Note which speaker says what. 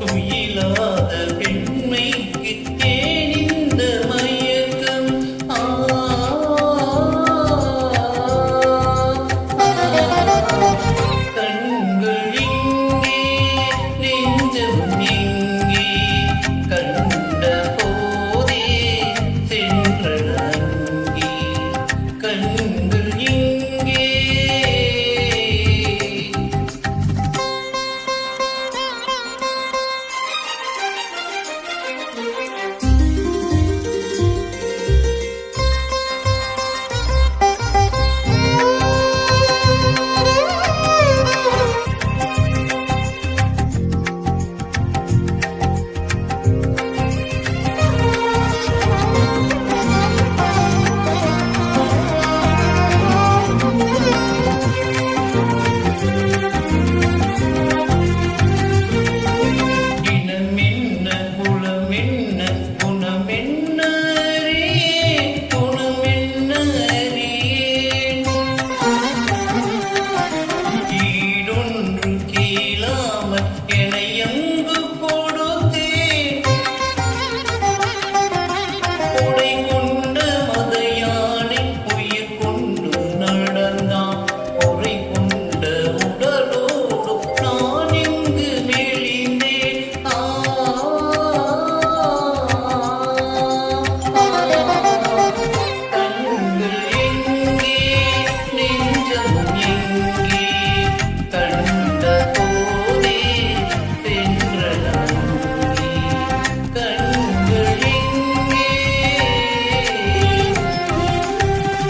Speaker 1: குயிலாத பெண்.